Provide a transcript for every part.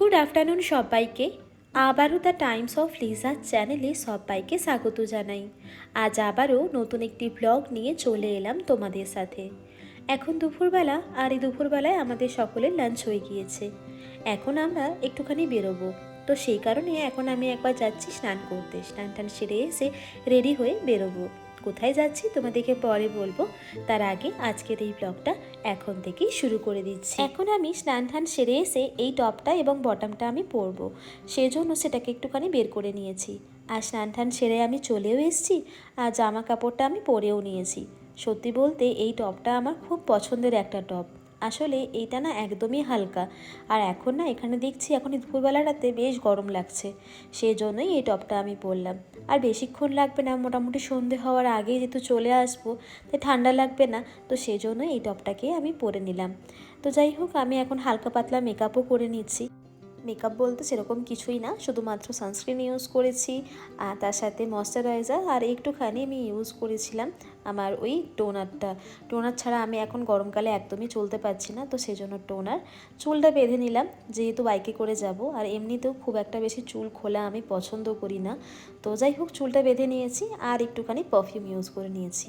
Good afternoon সবাইকে। আবারও the Times of লিজার চ্যানেলে সবাইকে স্বাগত জানাই। আজ আবারও নতুন একটি ব্লগ নিয়ে চলে এলাম তোমাদের সাথে। এখন দুপুরবেলা, আর এই দুপুরবেলায় আমাদের সকলের লাঞ্চ হয়ে গিয়েছে। এখন আমরা একটুখানি বেরোবো। তো সেই কারণে এখন আমি একবার যাচ্ছি স্নান করতে। স্নান টান সেরে এসে রেডি হয়ে বেরোবো। কোথায় যাচ্ছি তোমাদেরকে পরে বলব। তার আগে আজকের এই ব্লগটা এখন থেকেই শুরু করে দিচ্ছি। এখন আমি স্নান ঠান সেরে এসে এই টপটা এবং বটমটা আমি পরবো। সেজন্য সেটাকে একটুখানি বের করে নিয়েছি। আর স্নান ঠান সেরে আমি চলেও এসেছি আর জামা কাপড়টা আমি পরেও নিয়েছি। সত্যি বলতে এই টপটা আমার খুব পছন্দের একটা টপ। আসলে এইটা না একদমই হালকা। আর এখন না এখানে দেখছি এখন এই দুপুরবেলাটাতে বেশ গরম লাগছে সেই জন্যই এই টপটা আমি পরলাম। আর বেশিক্ষণ লাগবে না, মোটামুটি সন্ধে হওয়ার আগে যেহেতু চলে আসব, তাই ঠান্ডা লাগবে না, তো সেই জন্যই এই টপটাকে আমি পরে নিলাম। তো যাই হোক, আমি এখন হালকা পাতলা মেকআপও করে নিচ্ছি। মেকআপ বলতে সেরকম কিছুই না, শুধুমাত্র সানস্ক্রিন ইউজ করেছি, আর তার সাথে ময়শ্চারাইজার, আর একটুখানি আমি ইউজ করেছিলাম আমার ওই টোনারটা। টোনার ছাড়া আমি এখন গরমকালে একদমই চলতে পারছি না, তো সেজন্য টোনার। চুলটা বেঁধে নিলাম, যেহেতু বাইকে করে যাব, আর এমনিতেও খুব একটা বেশি চুল খোলা আমি পছন্দ করি না। তো যাই হোক, চুলটা বেঁধে নিয়েছি, আর একটুখানি পারফিউম ইউজ করে নিয়েছি।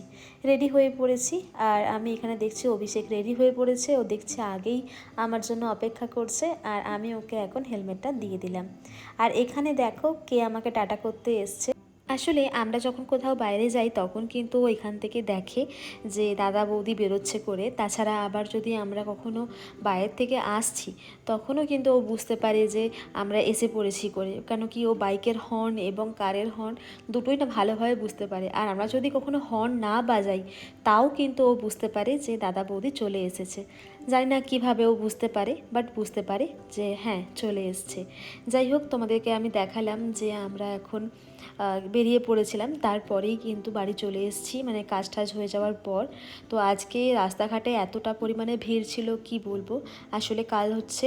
রেডি হয়ে পড়েছি, আর আমি এখানে দেখছি অভিষেক রেডি হয়ে পড়েছে, ও দেখছে আগেই আমার জন্য অপেক্ষা করছে, আর আমি ওকে এখন হেলমেটটা দিয়ে দিলাম। আর এখানে দেখো কে আমাকে টাটা করতে এসছে। আসলে আমরা যখন কোথাও বাইরে যাই, তখন কিন্তু এখান থেকে দেখে যে দাদা বৌদি বেরোচ্ছে করে। তাছাড়া আবার যদি আমরা কখনো বাইরের থেকে আসছি, তখনও কিন্তু ও বুঝতে পারে যে আমরা এসে পড়েছি করে। কেন কি ও বাইকের হর্ন এবং কারের হর্ন দুটোই না ভালোভাবে বুঝতে পারে। আর আমরা যদি কখনো হর্ন না বাজাই, তাও কিন্তু ও বুঝতে পারে যে দাদা বৌদি চলে এসেছে। জানি না কীভাবে ও বুঝতে পারে বাট বুঝতে পারে যে হ্যাঁ চলে এসছে। যাই হোক, তোমাদেরকে আমি দেখালাম যে আমরা এখন বেরিয়ে পড়েছিলাম। তারপরেই কিন্তু বাড়ি চলে এসেছি। মানে কাজ টাজ হয়ে যাওয়ার পর। তো আজকে রাস্তাঘাটে এতটা পরিমাণে ভিড় ছিল, কি বলব? আসলে কাল হচ্ছে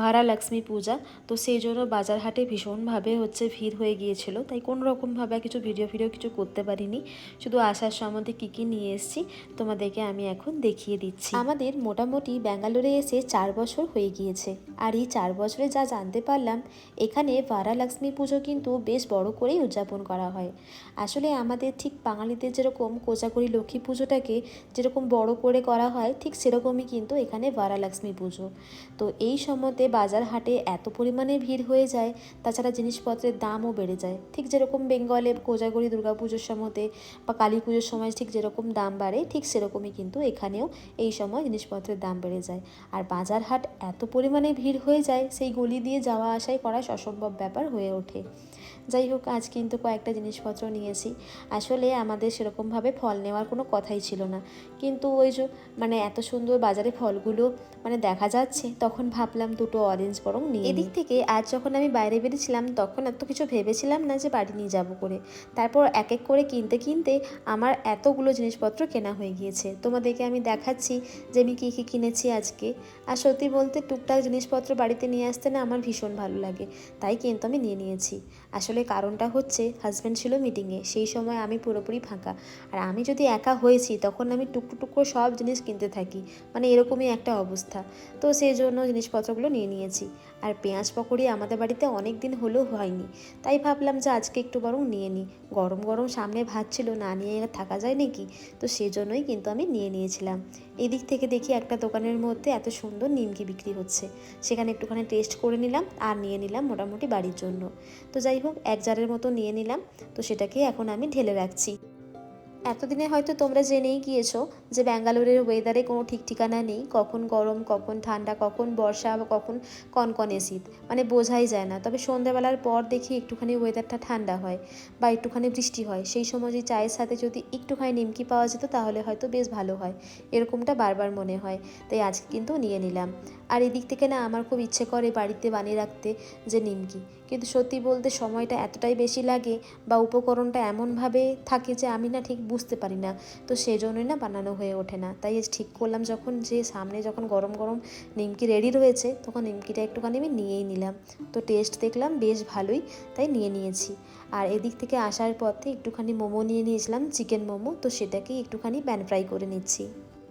ভাড়া লক্ষ্মী পূজা। তো সেই জন্য বাজার হাটে ভীষণভাবে হচ্ছে ভিড় হয়ে গিয়েছিল। তাই কোনো রকমভাবে কিছু ভিডিও ফিডিও কিছু করতে পারিনি। শুধু আসার সম্বন্ধে কী কী নিয়ে এসেছি, তোমাদেরকে আমি এখন দেখিয়ে দিচ্ছি। আমাদের মোটামুটি ব্যাঙ্গালোরে এসে চার বছর হয়ে গিয়েছে। আর এই চার বছরে যা জানতে পারলাম, এখানে ভাড়া লক্ষ্মী পুজো কিন্তু বেশ বড় করেই উদযাপন করা হয়। আসলে আমাদের ঠিক বাঙালিদের যেরকম কোজাগরি লক্ষ্মী পুজোটাকে যেরকম বড় করে করা হয়, ঠিক সেরকমই কিন্তু এখানে ভারালক্ষ্মী পুজো। তো এই সময়তে বাজার হাটে এত পরিমাণে ভিড় হয়ে যায়, তাছাড়া জিনিসপত্রের দামও বেড়ে যায়। ঠিক যেরকম বেঙ্গলে কোজাগরি দুর্গা পুজোর সময়তে বা কালী পুজোর সময় ঠিক যেরকম দাম বাড়ে, ঠিক সেরকমই কিন্তু এখানেও এই সময় জিনিসপত্রের দাম বেড়ে যায়। আর বাজার হাট এত পরিমাণে ভিড় হয়ে যায়, সেই গলি দিয়ে যাওয়া আসাই করা অসম্ভব ব্যাপার হয়ে ওঠে। যাই হোক, আজ কিন্তু কয়েকটা জিনিসপত্র নিয়েছি। আসলে আমাদের সেরকমভাবে ফল নেওয়ার কোনো কথাই ছিল না। কিন্তু ওই যে মানে এত সুন্দর বাজারে ফলগুলো মানে দেখা যাচ্ছে, তখন ভাবলাম দুটো অরেঞ্জ বরং নিয়ে এদিক থেকে আজ যখন আমি বাইরে বেরিয়েছিলাম, তখন এত কিছু ভেবেছিলাম না যে বাড়ি নিয়ে যাব করে। তারপর এক এক করে কিনতে কিনতে আমার এতগুলো জিনিসপত্র কেনা হয়ে গিয়েছে। তোমাদেরকে আমি দেখাচ্ছি যে আমি কী কী কিনেছি আজকে। আর সত্যি বলতে টুকটাক জিনিসপত্র বাড়িতে নিয়ে আসতে না আমার ভীষণ ভালো লাগে। তাই কিন্তু আমি নিয়ে নিয়েছি। আসলে কারণটা হচ্ছে হাজব্যান্ড ছিল মিটিংয়ে সেই সময় আমি পুরোপুরি ফাঁকা। আর আমি যদি একা হয়েছি, তখন আমি টুকরো টুকরো সব জিনিস কিনতে থাকি। মানে এরকমই একটা অবস্থা। তো সেই জন্য জিনিসপত্রগুলো নিয়ে নিয়েছি। আর পেঁয়াজ পকোড়ি আমাদের বাড়িতে অনেক দিন হলেও হয়নি। তাই ভাবলাম যে আজকে একটু বরং নিয়ে নিই গরম গরম সামনে ভাত ছিল, না নিয়ে থাকা যায় নাকি? তো সেজন্যই কিন্তু আমি নিয়ে নিয়েছিলাম। এদিক থেকে দেখি একটা দোকানের মধ্যে এত সুন্দর নিমকি বিক্রি হচ্ছে। সেখানে একটুখানি টেস্ট করে নিলাম, আর নিয়ে নিলাম মোটামুটি বাড়ির জন্য। তো যাই হোক এক জারের মতো নিয়ে নিলাম। তো সেটাকে এখন আমি ঢেলে রাখছি। এতদিনে হয়তো তোমরা জেনেই গিয়েছো যে ব্যাঙ্গালোরের ওয়েদারে কোনো ঠিক ঠিকানা নেই। কখন গরম, কখন ঠান্ডা, কখন বর্ষা, বা কখন কনকনে শীত মানে বোঝাই যায় না। তবে সন্ধ্যাবেলার পর দেখি একটুখানি ওয়েদারটা ঠান্ডা হয় বা একটুখানি বৃষ্টি হয়। সেই সময় যে চায়ের সাথে যদি একটুখানি নিমকি পাওয়া যেত, তাহলে হয়তো বেশ ভালো হয়। এরকমটা বারবার মনে হয়। তাই আজকে কিন্তু নিয়ে নিলাম। আর এদিক থেকে না, আমার খুব ইচ্ছে করে বাড়িতে বানিয়ে রাখতে যে নিমকি। কিন্তু সত্যি বলতে সময়টা এতটাই বেশি লাগে বা উপকরণটা এমনভাবে থাকে যে আমি না ঠিক বুঝতে পারি না। তো সেই জন্যই না বানানো হয়ে ওঠে না। তাই ঠিক করলাম যখন যে সামনে যখন গরম গরম নিমকি রেডি রয়েছে, তখন নিমকিটা একটুখানি আমি নিয়েই নিলাম। তো টেস্ট দেখলাম বেশ ভালোই, তাই নিয়ে নিয়েছি। আর এদিক থেকে আসার পথে একটুখানি মোমো নিয়ে নিয়েছিলাম চিকেন মোমো, তো সেটাকেই একটুখানি প্যান ফ্রাই করে নিচ্ছি।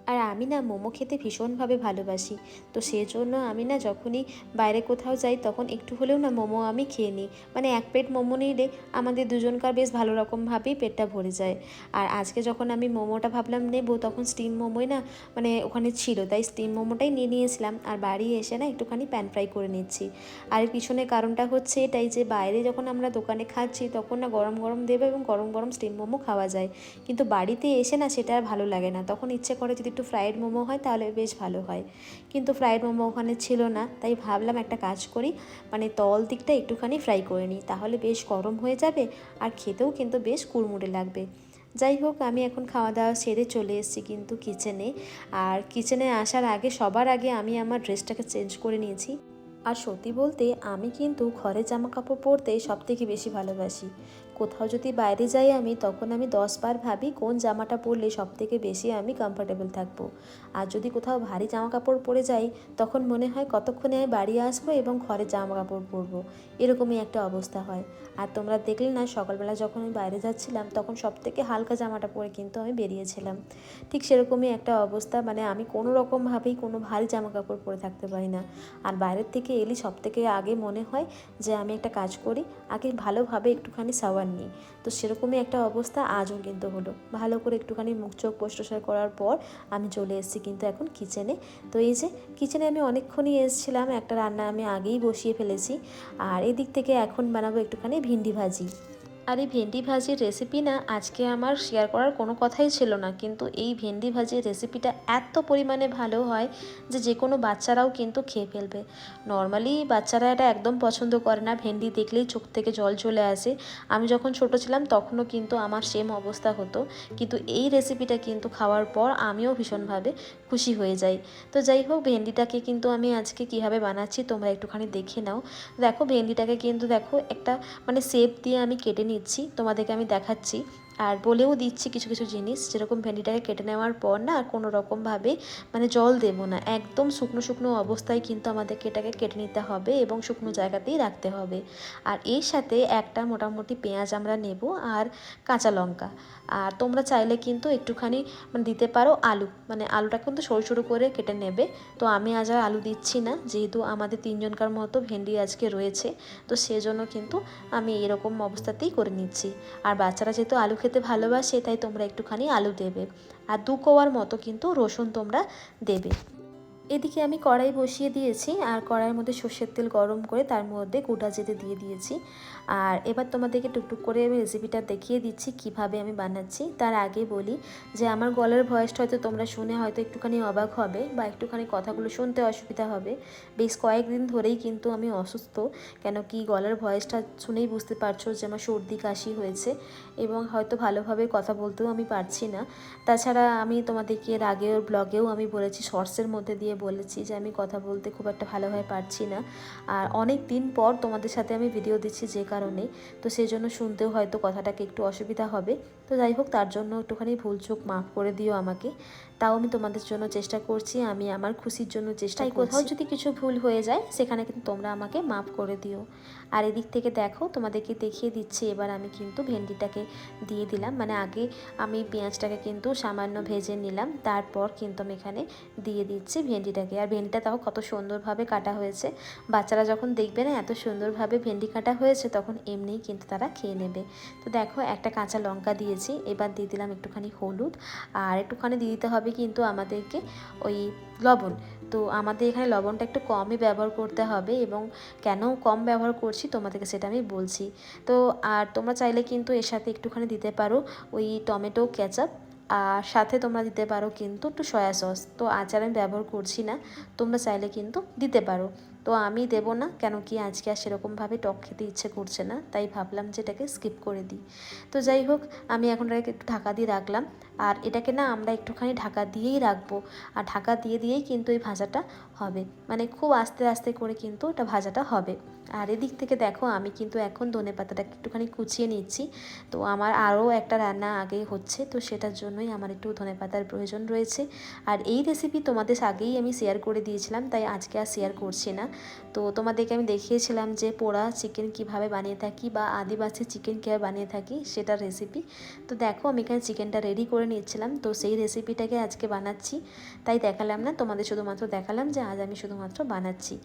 আর আমি না মোমো খেতে ভীষণভাবে ভালোবাসি। তো সেজন্য আমি না যখনই বাইরে কোথাও যাই তখন একটু হলেও না মোমো আমি খেয়ে নিই। মানে এক প্লেট মোমো নিলে আমাদের দুজনকার বেশ ভালো রকমভাবেই পেটটা ভরে যায়। আর আজকে যখন আমি মোমোটা ভাবলাম নেব তখন স্টিম মোমোই না মানে ওখানে ছিল। তাই স্টিম মোমোটাই নিয়ে নিয়েছিলাম। আর বাড়ি এসে না একটুখানি প্যান ফ্রাই করে নিচ্ছি। আর পিছনে কারণটা হচ্ছে এটাই যে বাইরে যখন আমরা দোকানে খাচ্ছি তখন না গরম গরম দেবে এবং গরম গরম স্টিম মোমো খাওয়া যায়। কিন্তু বাড়িতে এসে না সেটা আর ভালো লাগে না। তখন ইচ্ছে করে যদি একটু ফ্রাইড মোমো হয় তাহলে বেশ ভালো হয়। কিন্তু ফ্রাইড মোমো ওখানে ছিল না, তাই ভাবলাম একটা কাজ করি মানে তল দিকটা একটুখানি ফ্রাই করে নিই, তাহলে বেশ গরম হয়ে যাবে আর খেতেও কিন্তু বেশ কুড়মুড়ে লাগবে। যাই হোক, আমি এখন খাওয়া দাওয়া সেরে চলে এসেছি কিন্তু কিচেনে আর কিচেনে আসার আগে, সবার আগে আমি আমার ড্রেসটাকে চেঞ্জ করে নিয়েছি। আর সত্যি বলতে, আমি কিন্তু ঘরে জামা কাপড় পরতে সব থেকে বেশি ভালোবাসি। কোথাও যদি বাইরে যাই আমি, তখন আমি দশবার ভাবি কোন জামাটা পরলে সব থেকে বেশি আমি কমফর্টেবল থাকব। আর যদি কোথাও ভারী জামা কাপড় পরে যাই, তখন মনে হয় কতক্ষণে আমি বাড়ি আসব এবং ঘরে জামা কাপড় পরবো। এরকমই একটা অবস্থা হয়। আর তোমরা দেখলে না, সকালবেলা যখন আমি বাইরে যাচ্ছিলাম, তখন সব থেকে হালকা জামাটা পরে কিন্তু আমি বেরিয়েছিলাম। ঠিক সেরকমই একটা অবস্থা মানে আমি কোনো রকমভাবেই কোনো ভারী জামা কাপড় পরে থাকতে পারি না। আর বাইরের থেকে এলি সব থেকে আগে মনে হয় যে আমি একটা কাজ করি, আগে ভালোভাবে একটুখানি সাওয়ার নিই। তো সেরকমই একটা অবস্থা আজও কিন্তু হলো। ভালো করে একটুখানি মুখ চোখ পোস্টোসার করার পর আমি চলে এসেছি কিন্তু এখন কিচেনে। তো এই যে, কিচেনে আমি অনেকক্ষণই এসেছিলাম, একটা রান্না আমি আগেই বসিয়ে ফেলেছি। আর এদিক থেকে এখন বানাবো একটুখানি ভিন্ডি ভাজি। আর এই ভেন্ডি ভাজির রেসিপি না, আজকে আমার শেয়ার করার কোনো কথাই ছিল না। কিন্তু এই ভেন্ডি ভাজির রেসিপিটা এত পরিমাণে ভালো হয় যে যে কোনো বাচ্চারাও কিন্তু খেয়ে ফেলবে। নর্মালি বাচ্চারা এটা একদম পছন্দ করে না, ভেন্ডি দেখলেই চোখ থেকে জল চলে আসে। আমি যখন ছোট ছিলাম তখনও কিন্তু আমার সেম অবস্থা হতো। কিন্তু এই রেসিপিটা কিন্তু খাওয়ার পর আমিও ভীষণভাবে খুশি হয়ে যাই। তো যাই হোক, ভেন্ডিটাকে কিন্তু আমি আজকে কীভাবে বানাচ্ছি তোমরা একটুখানি দেখে নাও। দেখো, ভেন্ডিটাকে কিন্তু দেখো একটা মানে সেপ দিয়ে আমি কেটে নিচ্ছি। তোমাদেরকে আমি দেখাচ্ছি। আর বলেও দিচ্ছি কিছু কিছু জিনিস, যেরকম ভেন্ডিটাকে কেটে নেওয়ার পর না কোনো রকমভাবে মানে জল দেবো না। একদম শুকনো শুকনো অবস্থায় কিন্তু আমাদেরকে এটাকে কেটে নিতে হবে এবং শুকনো জায়গাতেই রাখতে হবে। আর এর সাথে একটা মোটামুটি পেঁয়াজ আমরা নেব আর কাঁচা লঙ্কা। আর তোমরা চাইলে কিন্তু একটুখানি মানে দিতে পারো আলু। মানে আলুটা কিন্তু সরু সরু করে কেটে নেবে। তো আমি আজ আর আলু দিচ্ছি না, যেহেতু আমাদের তিনজনকার মতো ভেন্ডি আজকে রয়েছে। তো সেজন্য কিন্তু আমি এরকম অবস্থাতেই করে নিচ্ছি। আর বাচ্চারা যেহেতু আলু খেতে ভালোবাসে, তাই তোমরা একটুখানি আলু দেবে। আর দু কোয়ার মতো কিন্তু রসুন তোমরা দেবে। এদিকে আমি কড়াই বসিয়ে দিয়েছি আর কড়াইয়ের মধ্যে সর্ষের তেল গরম করে তার মধ্যে গোটা যেতে দিয়ে দিয়েছি। আর এবার তোমাদেরকে টুকটুক করে আমি রেসিপিটা দেখিয়ে দিচ্ছি কীভাবে আমি বানাচ্ছি। তার আগে বলি যে আমার গলার ভয়েসটা হয়তো তোমরা শুনে হয়তো একটুখানি অবাক হবে বা একটুখানি কথাগুলো শুনতে অসুবিধা হবে। বেশ কয়েকদিন ধরেই কিন্তু আমি অসুস্থ, কেন কি গলার ভয়েসটা শুনেই বুঝতে পারছ যে আমার সর্দি কাশি হয়েছে এবং হয়তো ভালোভাবে কথা বলতেও আমি পারছি না। তাছাড়া আমি তোমাদেরকে এর আগেও ব্লগেও আমি বলেছি শর্টসের মধ্যে দিয়ে বলেছি যে আমি কথা বলতে খুব একটা ভালোভাবে পারছি না। আর অনেক দিন পর তোমাদের সাথে আমি ভিডিও দিচ্ছি যে কারণে। তো সেই জন্য শুনতেও হয়তো কথাটাকে একটু অসুবিধা হবে। তো যাই হোক, তার জন্য একটুখানি ভুল চোখ মাফ করে দিও আমাকে। তাও আমি তোমাদের জন্য চেষ্টা করছি আমি আমার খুশির জন্য চেষ্টা কোথাও যদি কিছু ভুল হয়ে যায় সেখানে কিন্তু তোমরা আমাকে মাফ করে দিও। আর এদিক থেকে দেখো তোমাদেরকে দেখিয়ে দিচ্ছি এবার আমি কিন্তু ভেন্ডিটাকে দিয়ে দিলাম। মানে আগে আমি পেঁয়াজটাকে কিন্তু সামান্য ভেজে নিলাম তারপর কিন্তু আমি এখানে দিয়ে দিচ্ছি ভেন্ডিটাকে। আর ভেন্ডিটা তাও কত সুন্দরভাবে কাটা হয়েছে। বাচ্চারা যখন দেখবে না এত সুন্দরভাবে ভেন্ডি কাটা হয়েছে তখন এমনিই কিন্তু তারা খেয়ে নেবে। তো দেখো একটা কাঁচা লঙ্কা দিয়েছি এবার দিয়ে দিলাম একটুখানি হলুদ। আর একটুখানি দিয়ে দিতে হবে কিন্তু আমাদেরকে ওই লবণ। তো আমাদের এখানে লবণটা একটু কমই ব্যবহার করতে হবে এবং কেন কম ব্যবহার করছি তোমাদেরকে সেটা আমি বলছি। তো আর তোমরা চাইলে কিন্তু এর সাথে একটুখানি দিতে পারো ওই টমেটো, কেচাপ আর সাথে তোমরা দিতে পারো কিন্তু একটু সয়া সস। তো আচার আমি ব্যবহার করছি না, তোমরা চাইলে কিন্তু দিতে পারো। তো আমি দেবো না কেন কি আজকে আর সেরকমভাবে টক খেতে ইচ্ছে করছে না, তাই ভাবলাম যে এটাকে স্কিপ করে দিই। তো যাই হোক, আমি এখন একটু ঢাকা দিয়ে রাখলাম। আর এটাকে না আমরা একটুখানি ঢাকা দিয়েই রাখব। আর ঢাকা দিয়ে দিয়েই কিন্তু এই ভাজাটা হবে। মানে খুব আস্তে আস্তে করে কিন্তু এটা ভাজাটা হবে। আর এদিক থেকে দেখো, আমি কিন্তু এখন ধনে পাতাটাকে একটুখানি কুচিয়ে নিচ্ছি। তো আমার আরও একটা রান্না আগে হচ্ছে, তো সেটার জন্যই আমার একটু ধনে পাতার প্রয়োজন রয়েছে। আর এই রেসিপি তোমাদের আগেই আমি শেয়ার করে দিয়েছিলাম, তাই আজকে আর শেয়ার করছি না। তো তোমাদেরকে আমি দেখিয়েছিলাম যে পোড়া চিকেন কীভাবে বানিয়ে থাকি বা আদিবাসী চিকেন কীভাবে বানিয়ে থাকি, সেটার রেসিপি তো দেখো, আমি এখানে চিকেনটা রেডি করে নিচ্ছিলাম তো সেই রেসিপিটাকে আজকে বানাচ্ছি। তাই দেখালাম না, তোমাদের শুধুমাত্র দেখালাম যে আজ আমি শুধুমাত্র বানাচ্ছি।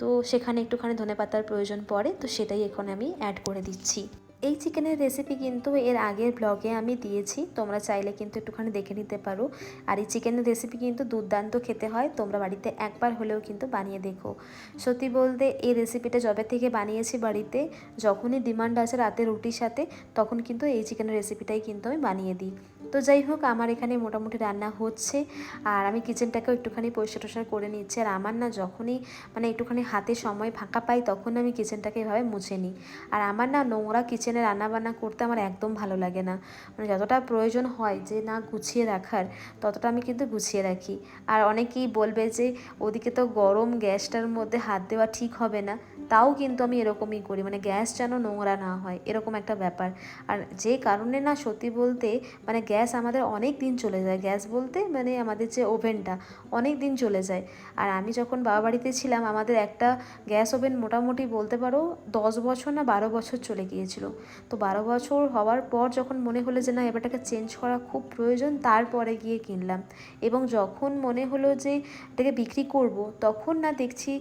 তো সেখানে একটুখানি ধনে পাতার প্রয়োজন পড়ে, তো সেটাই এখন আমি অ্যাড করে দিচ্ছি। এই চিকেনের রেসিপি কিন্তু এর আগের ব্লগে আমি দিয়েছি। তোমরা চাইলে কিন্তু একটুখানি দেখে নিতে পারো। আর এই চিকেনের রেসিপি কিন্তু দুর্দান্ত খেতে হয়। তোমরা বাড়িতে একবার হলেও কিন্তু বানিয়ে দেখো। সত্যি বলতে এই রেসিপিটা যবে থেকে বানিয়েছি বাড়িতে, যখনই ডিমান্ড আছে রাতে রুটির সাথে, তখন কিন্তু এই চিকেনের রেসিপিটাই কিন্তু আমি বানিয়ে দিই। তো যাই হোক, আমার এখানে মোটামুটি রান্না হচ্ছে। আর আমি কিচেনটাকেও একটুখানি পরিষ্কার টরিষ্কার করে নিচ্ছি। আর আমার না যখনই মানে একটুখানি হাতে সময় ফাঁকা পাই, তখন আমি কিচেনটাকে এভাবে মুছে নিই। আর আমার না নোংরা কিচেনে রান্নাবান্না করতে আমার একদম ভালো লাগে না। মানে যতটা প্রয়োজন হয় যে না গুছিয়ে রাখার, ততটা আমি কিন্তু গুছিয়ে রাখি। আর অনেকেই বলবে যে, ওদিকে তো গরম, গ্যাসটার মধ্যে হাত দেওয়া ঠিক হবে না। তাও কিন্তু আমি এরকমই করি। মানে গ্যাস যেন নোংরা না হয়, এরকম একটা ব্যাপার। আর যে কারণে না সত্যি বলতে মানে গ্যাস আমাদের অনেক দিন চলে যায়। গ্যাস বলতে মানে আমাদের যে ওভেনটা, অনেক দিন চলে যায়। আর আমি যখন বাবা বাড়িতে ছিলাম, আমাদের একটা গ্যাস ওভেন মোটামুটি বলতে পারো দশ বছর না বারো বছর চলে গিয়েছিল। তো বারো বছর হওয়ার পর যখন মনে হলো যে না, এবারটাকে চেঞ্জ করা খুব প্রয়োজন, তারপরে গিয়ে কিনলাম। এবং যখন মনে হলো যে এটাকে বিক্রি করব, তখন না দেখছি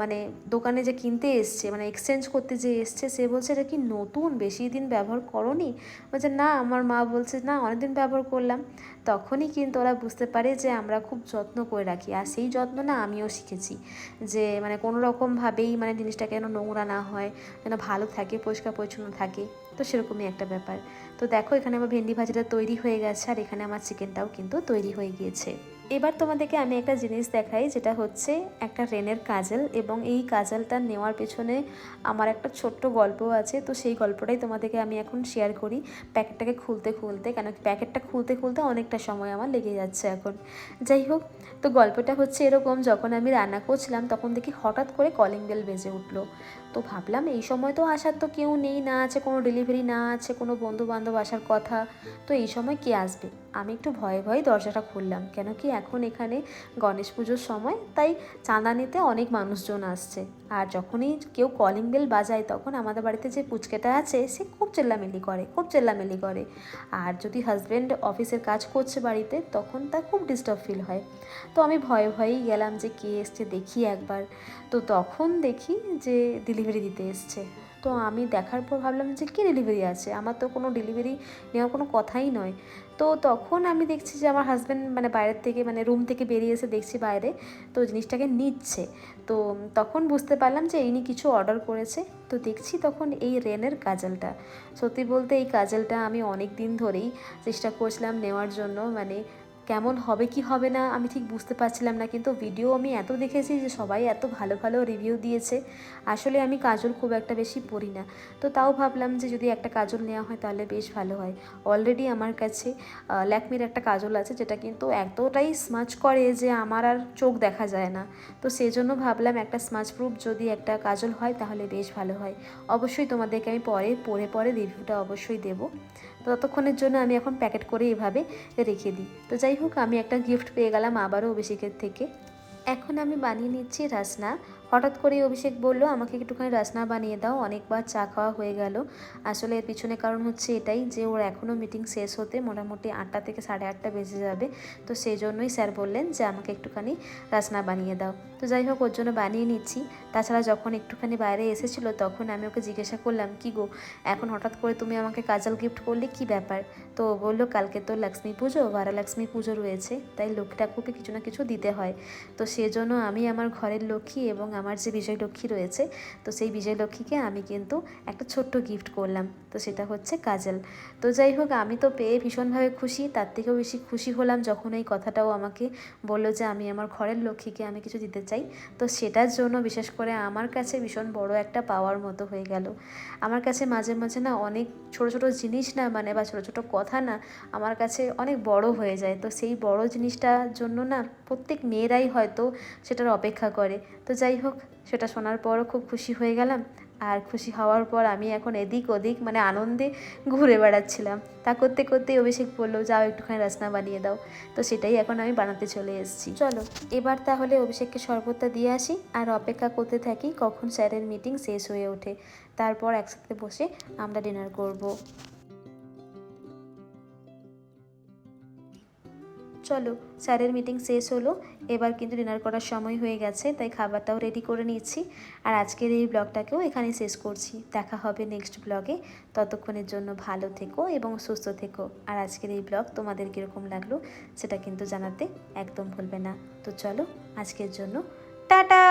মানে দোকানে যে কিনতে এসছে মানে এক্সচেঞ্জ করতে যে এসছে, সে বলছে, এটা কি নতুন? বেশি দিন ব্যবহার করনি? বলছে, না, আমার মা বলছে, না, অনেকদিন ব্যবহার করলাম। তখনই কিন্তু ওরা বুঝতে পারে যে আমরা খুব যত্ন করে রাখি। আর সেই যত্ন না আমিও শিখেছি, যে মানে কোনো রকমভাবেই মানে জিনিসটা যেন নোংরা না হয়, যেন ভালো থাকে, পরিষ্কার পরিচ্ছন্ন থাকে। তো সেরকমই একটা ব্যাপার। তো দেখো, এখানে আমার ভেন্ডি ভাজিটা তৈরি হয়ে গেছে, আর এখানে আমার চিকেনটাও কিন্তু তৈরি হয়ে গিয়েছে। এবার তোমাদেরকে আমি একটা জিনিস দেখাই, যেটা হচ্ছে একটা রেনের কাজল এবং এই কাজলটা নেওয়ার পেছনে আমার একটা ছোট্ট গল্প আছে। তো সেই গল্পটাই তোমাদেরকে আমি এখন শেয়ার করি। প্যাকেটটাকে খুলতে খুলতে, কেন প্যাকেটটা খুলতে খুলতে অনেকটা সময় আমার লেগে যাচ্ছে এখন। যাই হোক, তো গল্পটা হচ্ছে এরকম, যখন আমি রান্না করছিলাম, তখন দেখি হঠাৎ করে কলিং বেল বেজে উঠল। তো ভাবলাম এই সময় তো আসার তো কেউ নেই, না আছে কোনো ডেলিভারি না আছে কোনো বন্ধু বান্ধব আসার কথা। তো এই সময় কে আসবে? আমি একটু ভয়ে ভয়ে দরজাটা খুললাম, কেন কি এখন এখানে গণেশ পুজোর সময়, তাই চাঁদা নিতে অনেক মানুষজন আসছে। আর যখনই কেউ কলিং বেল বাজায়, তখন আমাদের বাড়িতে যে পুচকেটা আছে, সে খুব চেল্লামিল্লি করে, খুব চেল্লামিল্লি করে। আর যদি হাজব্যান্ড অফিসের কাজ করছে বাড়িতে, তখন তার খুব ডিস্টার্ব ফিল হয়। তো আমি ভয়ে ভয়েই গেলাম যে, কে এসছে দেখি একবার। তো তখন দেখি যে ডেলিভারি দিতে এসছে। তো আমি দেখার পর ভাবলাম যে, কী ডেলিভারি আছে? আমার তো কোনো ডেলিভারি নেওয়ার কোনো কথাই নয়। তো তখন আমি দেখছি যে আমার হাজব্যান্ড মানে বাইরের থেকে মানে রুম থেকে বেরিয়ে এসে দেখছি বাইরে, তো জিনিসটাকে নিচ্ছে। তো তখন বুঝতে পারলাম যে ইনি কিছু অর্ডার করেছে। তো দেখছি তখন এই রেনের কাজলটা। সত্যি বলতে এই কাজলটা আমি অনেক দিন ধরেই চেষ্টা করছিলাম নেওয়ার জন্য মানে কেমন হবে, কি হবে না, আমি ঠিক বুঝতে পারছিলাম না। কিন্তু ভিডিও আমি এত দেখেছি যে সবাই এত ভালো ভালো রিভিউ দিয়েছে। আসলে আমি কাজল খুব একটা বেশি পরি না। তো তাও ভাবলাম যে যদি একটা কাজল নেওয়া হয় তাহলে বেশ ভালো হয়। অলরেডি আমার কাছে ল্যাকমির একটা কাজল আছে যেটা কিন্তু এতটাই স্মাচ করে যে আমার আর চোখ দেখা যায় না। তো সেই জন্য ভাবলাম একটা স্মাচ প্রুফ যদি একটা কাজল হয় তাহলে বেশ ভালো হয়। অবশ্যই তোমাদেরকে আমি পরে পরে পরে রিভিউটা অবশ্যই দেবো। তো ততক্ষণের জন্য আমি এখন প্যাকেট করে এভাবে রেখে দিই। তো যাই হোক, আমি একটা গিফট পেয়ে গেলাম আবারও অভিষেকের থেকে। এখন আমি বানিয়ে নিচ্ছি রাসনা। হঠাৎ করেই অভিষেক বলল, আমাকে একটুখানি রাসনা বানিয়ে দাও, অনেকবার চা খাওয়া হয়ে গেল। আসলে এর পিছনে কারণ হচ্ছে এটাই যে, ওর এখনও মিটিং শেষ হতে মোটামুটি আটটা থেকে সাড়ে আটটা বেজে যাবে। তো সেই জন্যই স্যার বললেন যে, আমাকে একটুখানি রাসনা বানিয়ে দাও। তো যাই হোক, ওর জন্য বানিয়ে নিচ্ছি। তাছাড়া যখন একটুখানি বাইরে এসেছিল, তখন আমি ওকে জিজ্ঞাসা করলাম, কি গো, এখন হঠাৎ করে তুমি আমাকে কাজল গিফট করলে কি ব্যাপার? তো ও বলল, কালকে তো লক্ষ্মী পুজো বারালক্ষ্মী পুজো রয়েছে। তাই লক্ষ্মী ঠাকুরকে কিছু না কিছু দিতে হয়। তো সেজন্য আমি আমার ঘরের লক্ষ্মী এবং আমার যে বিজয় লক্ষ্মী রয়েছে, তো সেই বিজয় লক্ষ্মীকে আমি কিন্তু একটা ছোট্ট গিফট করলাম। তো সেটা হচ্ছে কাজল। তো যাই হোক, আমি তো পেয়ে ভীষণভাবে খুশি। তার থেকেও বেশি খুশি হলাম যখন এই কথাটাও আমাকে বলল যে, আমি আমার ঘরের লক্ষ্মীকে আমি কিছু দিতে চাই। তো সেটার জন্য বিশেষ করে আমার কাছে ভীষণ বড় একটা পাওয়ার মতো হয়ে গেল। আমার কাছে মাঝে মাঝে না অনেক ছোট ছোট জিনিস না মানে বা ছোট ছোট কথা না আমার কাছে অনেক বড় হয়ে যায়। তো সেই বড় জিনিসটার জন্য না প্রত্যেক মেয়েরাই হয়তো সেটার অপেক্ষা করে। তো যাই হোক সেটা শোনার পরও খুব খুশি হয়ে গেলাম। আর খুশি হওয়ার পর আমি এখন এদিক ওদিক মানে আনন্দে ঘুরে বেড়াচ্ছিলাম। তা করতে করতে অভিষেক বলল, যাও একটুখানি রাসনা বানিয়ে দাও। তো সেটাই এখন আমি বানাতে চলে এসেছি। চলো, এবার তাহলে অভিষেককে শরবতটা দিয়ে আসি। আর অপেক্ষা করতে থাকি কখন স্যারের মিটিং শেষ হয়ে ওঠে। তারপর একসাথে বসে আমরা ডিনার করব। চলো, স্যারের মিটিং শেষ হলো। এবার কিন্তু ডিনার করার সময় হয়ে গেছে, তাই খাবারটাও রেডি করে নিচ্ছি আর আজকের এই ব্লগটাকেও এখানে শেষ করছি। দেখা হবে নেক্সট ব্লগে ততক্ষণের জন্য ভালো থেকো এবং সুস্থ থেকো। আর আজকের এই ব্লগ তোমাদের কীরকম লাগল, সেটা কিন্তু জানাতে একদম ভুলবে না। তো চলো, আজকের জন্য টাটা!